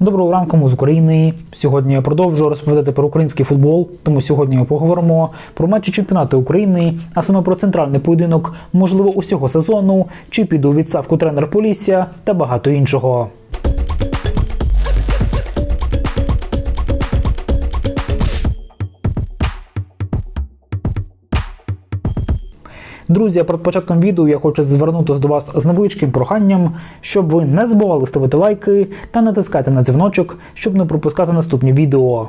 Доброго ранку ми з України. Сьогодні я продовжую розповідати про український футбол. Тому сьогодні ми поговоримо про матчі чемпіонату України, а саме про центральний поєдинок, можливо, усього сезону, чи піду у відставку тренер Полісся та багато іншого. Друзі, перед початком відео я хочу звернутися до вас з невеличким проханням, щоб ви не забували ставити лайки та натискати на дзвіночок, щоб не пропускати наступні відео.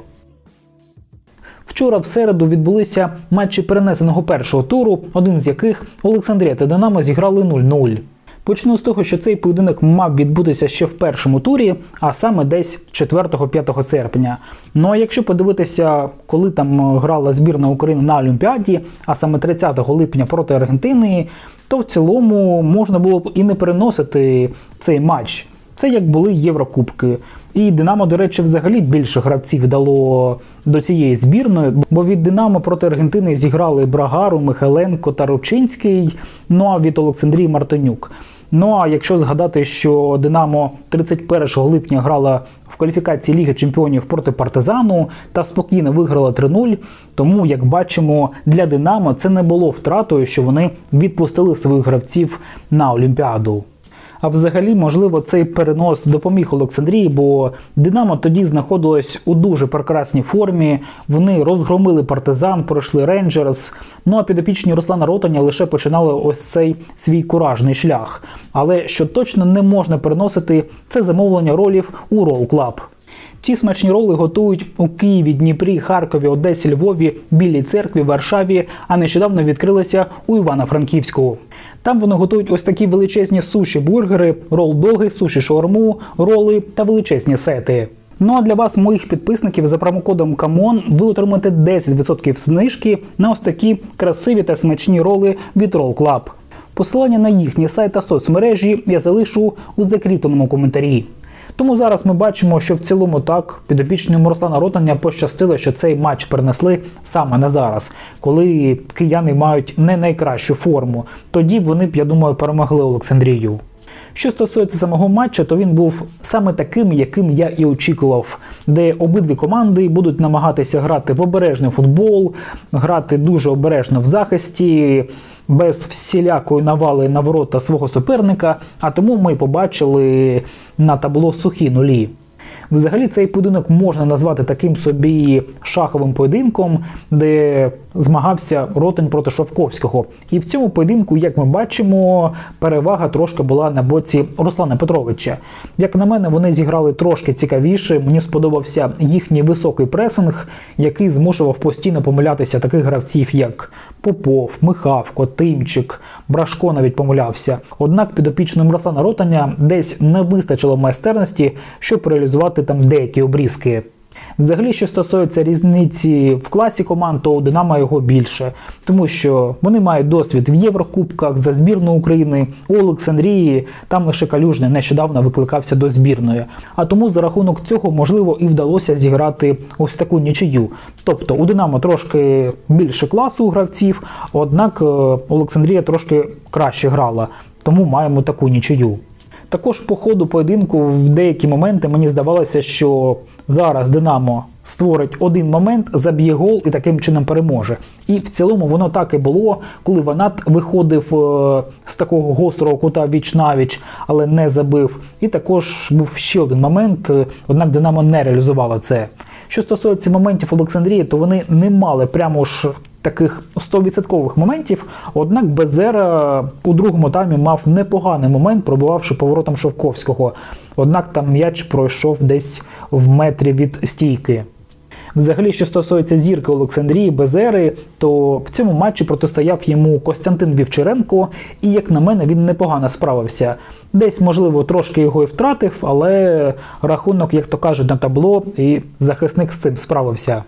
Вчора в середу відбулися матчі перенесеного першого туру, один з яких Олександрія та Динамо зіграли 0-0. Почну з того, що цей поєдинок мав відбутися ще в першому турі, а саме десь 4-5 серпня. Ну а якщо подивитися, коли там грала збірна України на Олімпіаді, а саме 30 липня проти Аргентини, то в цілому можна було б і не переносити цей матч. Це як були Єврокубки. І Динамо, до речі, взагалі більше гравців дало до цієї збірної, бо від Динамо проти Аргентини зіграли Брагару, Михайленко та Рубчинський, ну а від Олександрії Мартинюк. Ну а якщо згадати, що Динамо 31 липня грала в кваліфікації Ліги Чемпіонів проти Партизану та спокійно виграла 3-0, тому, як бачимо, для Динамо це не було втратою, що вони відпустили своїх гравців на Олімпіаду. А взагалі, можливо, цей перенос допоміг Олександрії, бо Динамо тоді знаходилось у дуже прекрасній формі. Вони розгромили партизан, пройшли рейнджерс. Ну а підопічні Руслана Ротаня лише починали ось цей свій куражний шлях. Але що точно не можна переносити, це замовлення ролів у Club. Ці смачні роли готують у Києві, Дніпрі, Харкові, Одесі, Львові, Білій церкві, Варшаві, а нещодавно відкрилися у Івано-Франківську. Там вони готують ось такі величезні суші, бургери, рол-доги, суші шаурму, роли та величезні сети. Ну а для вас, моїх підписників, за промокодом КАМОН ви отримаєте 10% знижки на ось такі красиві та смачні роли від Roll Club. Посилання на їхній сайт та соцмережі я залишу у закріпленому коментарі. Тому зараз ми бачимо, що в цілому так підопічним Руслана Ротаня пощастило, що цей матч перенесли саме на зараз, коли кияни мають не найкращу форму. Тоді б вони б, я думаю, перемогли Олександрію. Що стосується самого матчу, то він був саме таким, яким я і очікував, де обидві команди будуть намагатися грати в обережний футбол, грати дуже обережно в захисті, без всілякої навали на ворота свого суперника. А тому ми побачили на табло сухі нулі. Взагалі цей поєдинок можна назвати таким собі шаховим поєдинком, де змагався Ротень проти Шовковського. І в цьому поєдинку, як ми бачимо, перевага трошки була на боці Руслана Петровича. Як на мене, вони зіграли трошки цікавіше. Мені сподобався їхній високий пресинг, який змушував постійно помилятися таких гравців, як Попов, Михавко, Тимчик, Брашко навіть помилявся. Однак підопічним Руслана Ротаня десь не вистачило майстерності, щоб реалізувати там деякі обрізки. Взагалі, що стосується різниці в класі команд, то у Динамо його більше, тому що вони мають досвід в Єврокубках за збірну України у Олександрії. Там лише Калюжний нещодавно викликався до збірної. А тому за рахунок цього можливо і вдалося зіграти ось таку нічию. Тобто у Динамо трошки більше класу у гравців, однак е, Олександрія трошки краще грала, тому маємо таку нічию. Також по ходу поєдинку в деякі моменти мені здавалося, що зараз Динамо створить один момент, заб'є гол і таким чином переможе. І в цілому воно так і було, коли Ванат виходив е, з такого гострого кута віч навіч, але не забив. І також був ще один момент, е, однак Динамо не реалізувало це. Що стосується моментів Олександрії, то вони не мали прямо ж таких 100% моментів. Однак Безера у другому таймі мав непоганий момент, пробувавши поворотом Шовковського. Однак там м'яч пройшов десь в метрі від стійки. Взагалі, що стосується зірки Олександрії Безери, то в цьому матчі протистояв йому Костянтин Вівчаренко, і, як на мене, він непогано справився. Десь, можливо, трошки його і втратив, але рахунок, як то кажуть, на табло, і захисник з цим справився.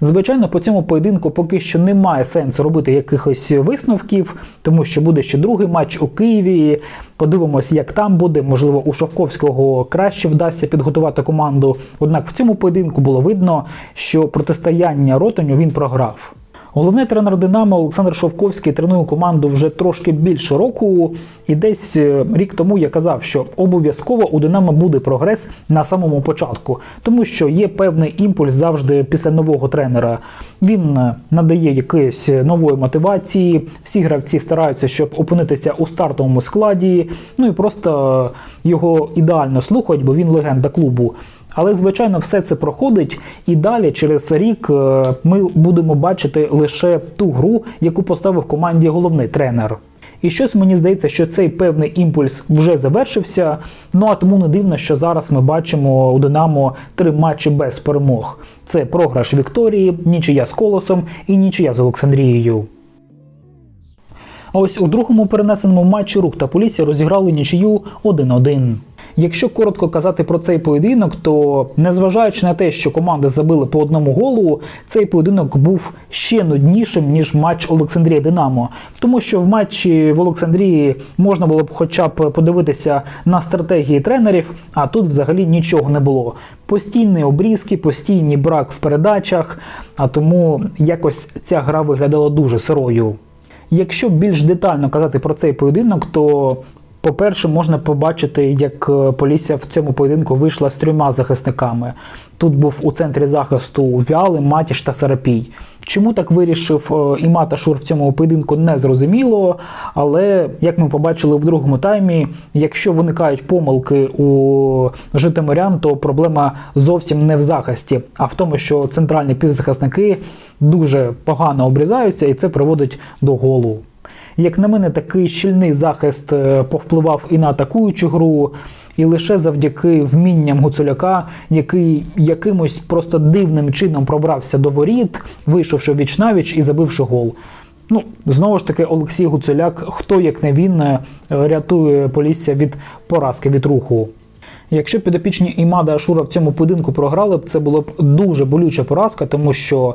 Звичайно, по цьому поєдинку поки що немає сенсу робити якихось висновків, тому що буде ще другий матч у Києві. Подивимось, як там буде. Можливо, у Шовковського краще вдасться підготувати команду. Однак в цьому поєдинку було видно, що протистояння Ротоню він програв. Головний тренер Динамо Олександр Шовковський тренує команду вже трошки більше року, і десь е, рік тому я казав, що обов'язково у Динамо буде прогрес на самому початку, тому що є певний імпульс завжди після нового тренера. Він е, надає якоїсь нової мотивації. Всі гравці стараються, щоб опинитися у стартовому складі. Ну і просто його ідеально слухають, бо він легенда клубу. Але звичайно, все це проходить, і далі через рік е, ми будемо бачити лише ту гру, яку поставив команді головний тренер. І щось мені здається, що цей певний імпульс вже завершився. Ну а тому не дивно, що зараз ми бачимо у Динамо три матчі без перемог: це програш Вікторії, нічия з Колосом і нічия з Олександрією. Ось у другому перенесеному матчі рух та Полісся розіграли нічию 1-1. Якщо коротко казати про цей поєдинок, то незважаючи на те, що команди забили по одному голу, цей поєдинок був ще нуднішим ніж матч Олександрія Динамо, тому що в матчі в Олександрії можна було б хоча б подивитися на стратегії тренерів, а тут взагалі нічого не було. Постійні обрізки, постійний брак в передачах, а тому якось ця гра виглядала дуже сирою. Якщо більш детально казати про цей поєдинок, то по-перше, можна побачити, як е, Полісся в цьому поєдинку вийшла з трьома захисниками. Тут був у центрі захисту Вяли, Матіш та Сарапій. Чому так вирішив е, Іма Шур в цьому поєдинку, не зрозуміло. Але як ми побачили в другому таймі, якщо виникають помилки у Житомирян, то проблема зовсім не в захисті, а в тому, що центральні півзахисники дуже погано обрізаються, і це приводить до голу. Як на мене, такий щільний захист е, повпливав і на атакуючу гру, і лише завдяки вмінням Гуцуляка, який якимось просто дивним чином пробрався до воріт, вийшовши віч навіч і забивши гол. Ну, знову ж таки, Олексій Гуцуляк, хто як не він, е, рятує Полісся від поразки від руху. Якщо підопічні Імада Ашура в цьому поєдинку програли б, це було б дуже болюча поразка, тому що,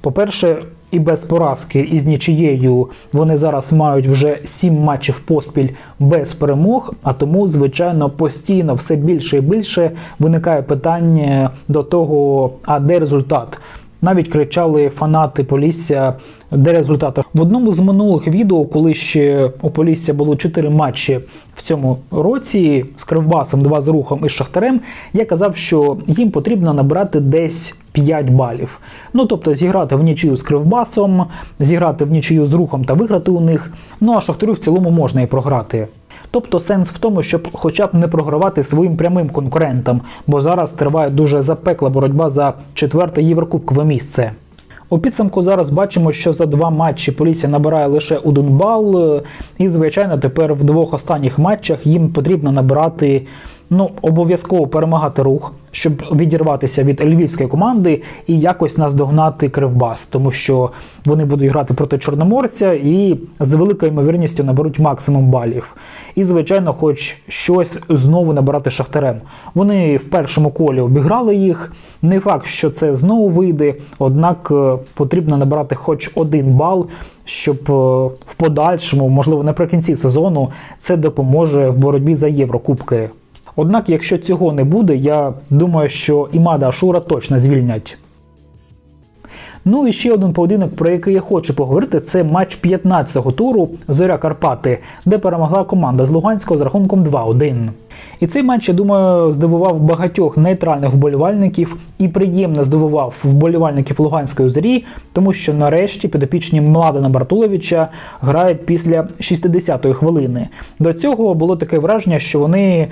по-перше, і без поразки, і з нічиєю вони зараз мають вже сім матчів поспіль без перемог. А тому, звичайно, постійно все більше і більше виникає питання до того, а де результат. Навіть кричали фанати Полісся, де результати. В одному з минулих відео, коли ще у Полісся було 4 матчі в цьому році з Кривбасом, 2 з рухом і з Шахтарем, я казав, що їм потрібно набрати десь 5 балів. Ну тобто зіграти в нічию з Кривбасом, зіграти в нічию з рухом та виграти у них. Ну а Шахтарю в цілому можна і програти. Тобто сенс в тому, щоб хоча б не програвати своїм прямим конкурентам, бо зараз триває дуже запекла боротьба за четверте єврокубкове місце. У підсумку зараз бачимо, що за два матчі поліція набирає лише один бал, і, звичайно, тепер в двох останніх матчах їм потрібно набирати ну, обов'язково перемагати рух, щоб відірватися від львівської команди і якось наздогнати Кривбас, тому що вони будуть грати проти Чорноморця і з великою ймовірністю наберуть максимум балів. І, звичайно, хоч щось знову набирати шахтарем. Вони в першому колі обіграли їх. Не факт, що це знову вийде, однак е, потрібно набирати хоч один бал. Щоб е, в подальшому, можливо, наприкінці сезону, це допоможе в боротьбі за Єврокубки. Однак, якщо цього не буде, я думаю, що Імада Ашура точно звільнять. Ну і ще один поєдинок, про який я хочу поговорити, це матч 15-го туру Зоря Карпати, де перемогла команда з Луганського з рахунком 2-1. І цей матч, я думаю, здивував багатьох нейтральних вболівальників і приємно здивував вболівальників Луганської зорі, тому що нарешті підопічні Младена Бартуловича грають після 60-ї хвилини. До цього було таке враження, що вони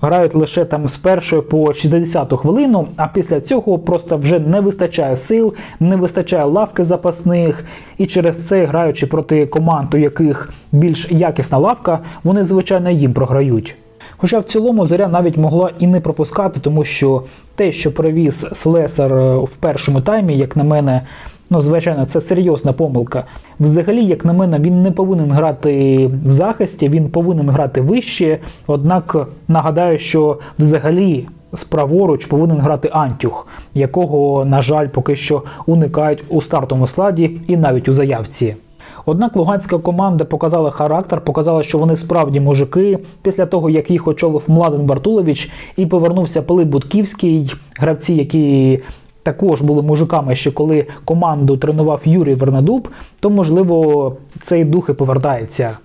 грають лише там з першої по 60-ту хвилину, а після цього просто вже не вистачає сил, не вистачає лавки запасних, і через це, граючи проти команд, у яких більш якісна лавка, вони звичайно їм програють. Хоча в цілому зоря навіть могла і не пропускати, тому що те, що привіз Слесар е, в першому таймі, як на мене, ну звичайно, це серйозна помилка. Взагалі, як на мене, він не повинен грати в захисті, він повинен грати вище. Однак нагадаю, що взагалі справоруч повинен грати Антюх, якого, на жаль, поки що уникають у стартовому складі і навіть у заявці. Однак луганська команда показала характер, показала, що вони справді мужики. Після того, як їх очолив Младен Бартулович і повернувся Пилип Будківський, гравці, які також були мужиками ще коли команду тренував Юрій Вернедуб, то можливо цей дух і повертається.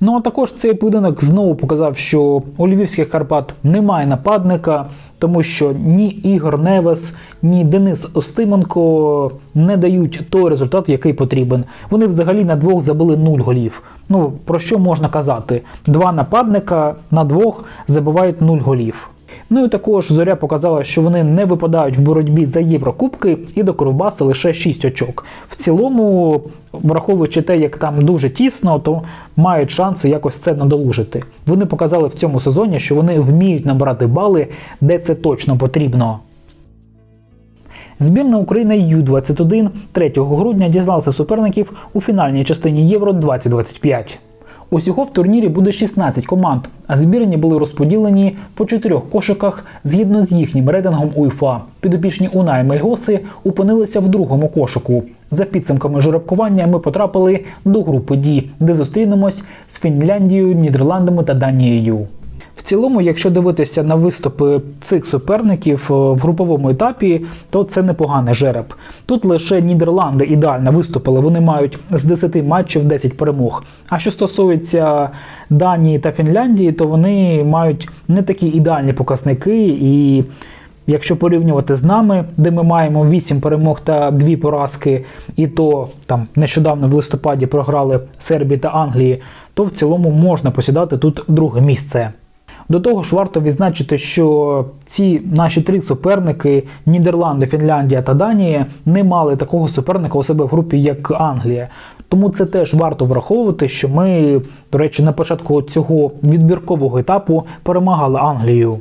Ну а також цей поєдинок знову показав, що у львівських Карпат немає нападника, тому що ні Ігор Невес, ні Денис Остименко не дають той результат, який потрібен. Вони взагалі на двох забили нуль голів. Ну про що можна казати? Два нападника на двох забивають нуль голів. Ну і також зоря показала, що вони не випадають в боротьбі за Єврокубки і до Кровбаса лише 6 очок. В цілому, враховуючи те, як там дуже тісно, то мають шанси якось це надолужити. Вони показали в цьому сезоні, що вони вміють набирати бали, де це точно потрібно. Збірна України Ю-21 3 грудня дізналася суперників у фінальній частині Євро 2025. Усього в турнірі буде 16 команд, а збірні були розподілені по чотирьох кошиках згідно з їхнім рейтингом УЄФА. Підопічні Унай Мельгоси опинилися в другому кошику. За підсумками жеребкування ми потрапили до групи Ді, де зустрінемось з Фінляндією, Нідерландами та Данією. В цілому, якщо дивитися на виступи цих суперників е, в груповому етапі, то це непоганий жереб. Тут лише Нідерланди ідеально виступили. Вони мають з 10 матчів 10 перемог. А що стосується Данії та Фінляндії, то вони мають не такі ідеальні показники і. Якщо порівнювати з нами, де ми маємо 8 перемог та 2 поразки, і то там нещодавно в листопаді програли Сербії та Англії, то в цілому можна посідати тут друге місце. До того ж, варто відзначити, що ці наші три суперники Нідерланди, Фінляндія та Данія не мали такого суперника у себе в групі, як Англія. Тому це теж варто враховувати, що ми, до речі, на початку цього відбіркового етапу перемагали Англію.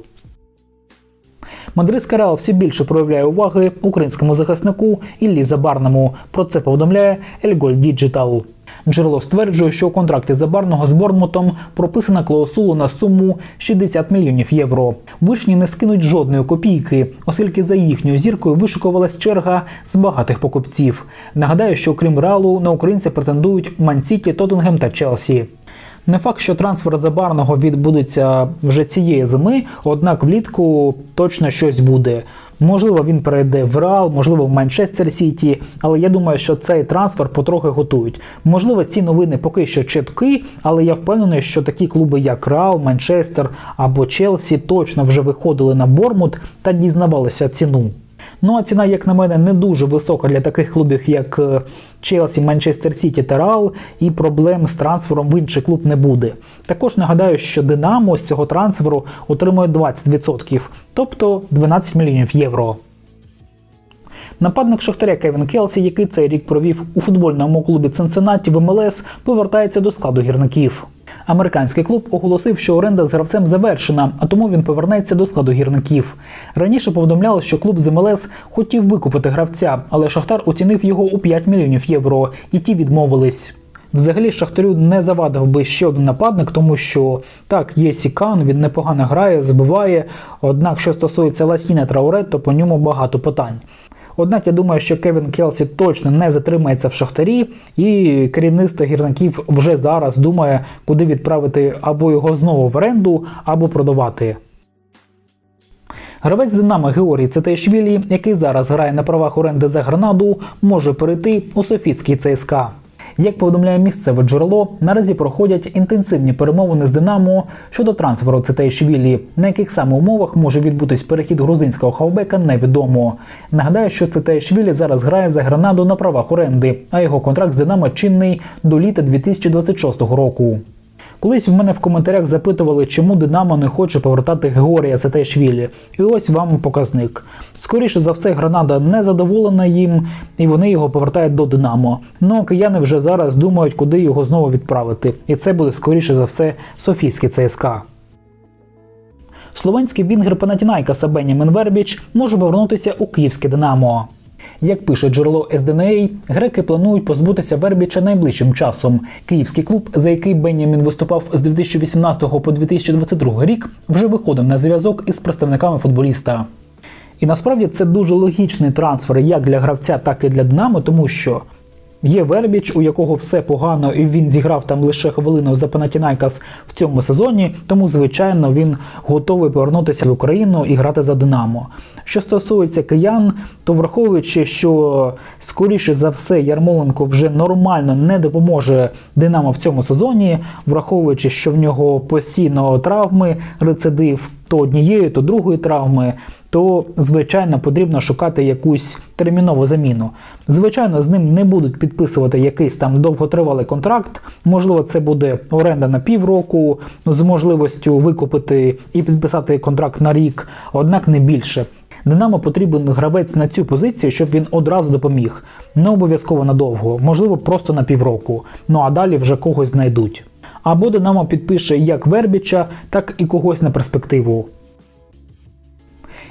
Мадридська Реал все більше проявляє уваги українському захиснику Іллі Забарному. Про це повідомляє Ельголь Діджитал. Джерело стверджує, що у контракті Забарного з Борнмутом прописана клаусула на суму 60 мільйонів євро. Вишні не скинуть жодної копійки, оскільки за їхньою зіркою вишикувалась черга з багатих покупців. Нагадаю, що крім Реалу на українця претендують Мансіті, Тоттенгем та Челсі. Не факт, що трансфер забарного відбудеться вже цієї зими, однак влітку точно щось буде. Можливо, він перейде в Реал, можливо, в Манчестер Сіті, але я думаю, що цей трансфер потрохи готують. Можливо, ці новини поки що чіткі, але я впевнений, що такі клуби, як Реал, Манчестер або Челсі, точно вже виходили на Бормут та дізнавалися ціну. Ну а ціна, як на мене, не дуже висока для таких клубів, як е, Челсі, Манчестер Сіті та Реал, і проблем з трансфером в інший клуб не буде. Також нагадаю, що Динамо з цього трансферу отримує 20%, тобто 12 мільйонів євро. Нападник Шахтаря Кевін Келсі, який цей рік провів у футбольному клубі Цинциннаті в МЛС, повертається до складу гірників. Американський клуб оголосив, що оренда з гравцем завершена, а тому він повернеться до складу гірників. Раніше повідомляли, що клуб з МЛС хотів викупити гравця, але Шахтар оцінив його у 5 мільйонів євро, і ті відмовились. Взагалі Шахтарю не завадив би ще один нападник, тому що так, є Сікан, він непогано грає, забиває. Однак, що стосується Ласіна Трауре, то по ньому багато питань. Однак я думаю, що Кевін Келсі точно не затримається в Шахтарі, і керівництво гірників вже зараз думає, куди відправити або його знову в оренду, або продавати. Гравець Динамо Георгій Цетешвілі, який зараз грає на правах оренди за Гранаду, може перейти у Софійський ЦСКА. Як повідомляє місцеве джерело, наразі проходять інтенсивні перемовини з Динамо щодо трансферу Цитейшвілі, На яких саме умовах може відбутись перехід грузинського хавбека, невідомо. Нагадаю, що Цитейшвілі зараз грає за Гранаду на правах оренди, а його контракт з Динамо чинний до літа 2026 року. Колись в мене в коментарях запитували, чому Динамо не хоче повертати Георгія Цетейшвілі. І ось вам показник. Скоріше за все, Гранада не задоволена їм, і вони його повертають до Динамо. Ну а кияни вже зараз думають, куди його знову відправити. І це буде скоріше за все Софійський ЦСКА. Словенський вінгер Панатінайкаса Бенямін Вербіч може повернутися у київське Динамо. Як пише джерело СДНА, греки планують позбутися Вербіча найближчим часом. Київський клуб, за який Бенямін виступав з 2018 по 2022 рік, вже виходив на зв'язок із представниками футболіста. І насправді це дуже логічний трансфер як для гравця, так і для Динамо, тому що Є Вербіч, у якого все погано, і він зіграв там лише хвилину за Панатінайкас в цьому сезоні, тому звичайно він готовий повернутися в Україну і грати за Динамо. Що стосується киян, то враховуючи, що скоріше за все Ярмоленко вже нормально не допоможе Динамо в цьому сезоні, враховуючи, що в нього постійно травми, рецидив то однієї, то другої травми, то звичайно потрібно шукати якусь термінову заміну. Звичайно, з ним не будуть підписувати якийсь там довготривалий контракт. Можливо, це буде оренда на півроку з можливістю викупити і підписати контракт на рік, однак не більше. Динамо потрібен гравець на цю позицію, щоб він одразу допоміг. Не обов'язково надовго, можливо, просто на півроку. Ну а далі вже когось знайдуть. Або Динамо підпише як Вербіча, так і когось на перспективу.